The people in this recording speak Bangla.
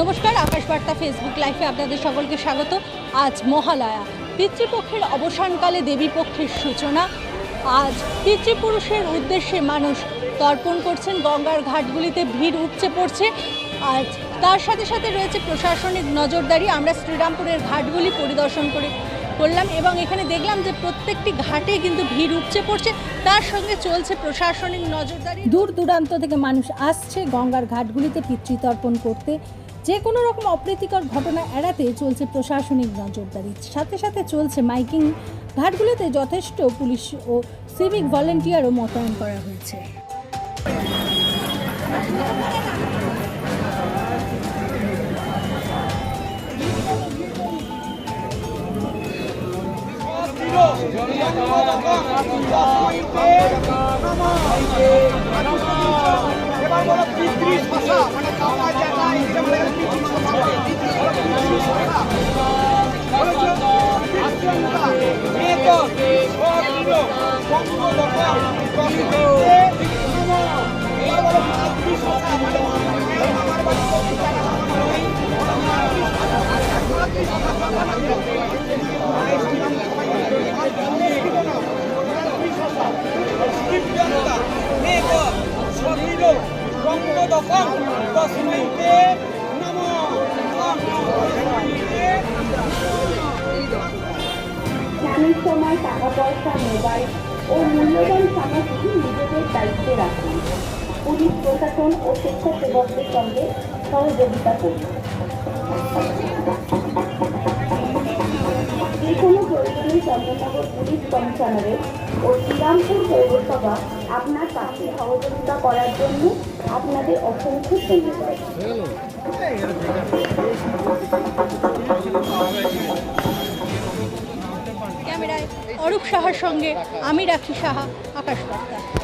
নমস্কার, আকাশবার্তা ফেসবুক লাইভে আপনাদের সকলকে স্বাগত। আজ মহালয়া। পিতৃপক্ষের অবসানকালে দেবীপক্ষের সূচনা। আজ পিতৃপুরুষের উদ্দেশ্যে মানুষ তর্পণ করছেন, গঙ্গার ঘাটগুলিতে ভিড় উপচে পড়ছে। আজ তার সাথে সাথে রয়েছে প্রশাসনিক নজরদারি। আমরা শ্রীরামপুরের ঘাটগুলি পরিদর্শন করে করলাম এবং এখানে দেখলাম যে প্রত্যেকটি ঘাটে কিন্তু ভিড় উপচে পড়ছে। তার সঙ্গে চলছে প্রশাসনিক নজরদারি। দূর দূরান্ত থেকে মানুষ আসছে গঙ্গার ঘাটগুলিতে পিতৃতর্পণ করতে। যে কোনো রকম অপ্রীতিকর ঘটনা এড়াতে চলছে প্রশাসনিক নজরদারি। সাথে সাথে চলছে মাইকিং। ঘাটগুলোতে যথেষ্ট পুলিশ ও সিভিক ভলেন্টিয়ারও মোতায়েন করা হয়েছে। এবার পিতৃ ভাষা বলো তো, পিতৃভাষা। এক, সপ্র, বঙ্গ, সময় টাকা পয়সা মোবাইল ও মূল্যবান সামগ্রী নিজেদের দায়িত্বে রাখুন পুলিশ প্রশাসন ও স্বেচ্ছাসেবকদের সঙ্গে সহযোগিতা করুন যে কোনো প্রয়োজনে চন্দ্রনগর পুলিশ কমিশনারেট ও শ্রীরামপুর পৌরসভা আপনার পাশে সহযোগিতা করার জন্য আপনাদের অসংখ্য ধন্যবাদ অরূপ সাহার সঙ্গে আমি রাখি সাহা আকাশ বার্তা